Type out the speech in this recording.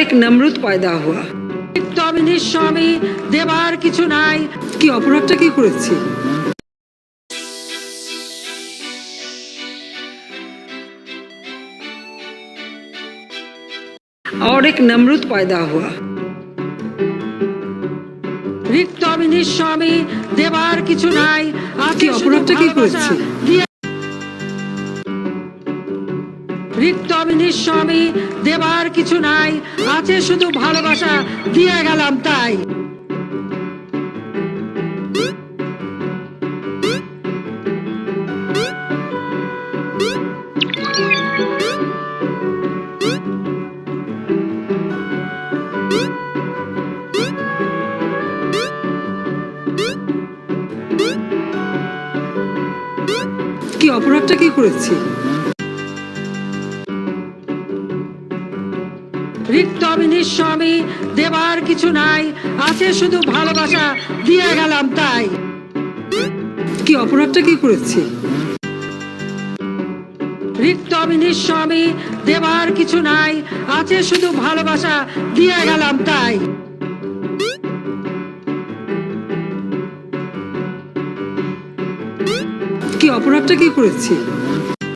एक नमरूद पैदा हुआ তবে নিঃস্বামী দেবার কিছু নাই কি অপরাধটা কি করেছি और एक नमरूद पैदा हुआ রিক্ত আমি নিঃস্বামী দেবার কিছু নাই আছে কি শুধু অপরাধটা কি ভালোবাসা করেছি? রিক্ত আমি দেবার কিছু নাই, আছে শুধু ভালোবাসা, দিয়ে গেলাম তাই। কি অপরাধটা কি করেছি? রিক্ত আমি নিঃস্বামী দেবার কিছু নাই আছে শুধু ভালোবাসা দিয়ে গেলাম তাই। কি অপরাধটা কি করেছি? রিক্ত আমি নিঃস্বামী দেবার কিছু নাই আছে শুধু ভালোবাসা দিয়ে গেলাম তাই। কি অপরাধটা কি করেছি?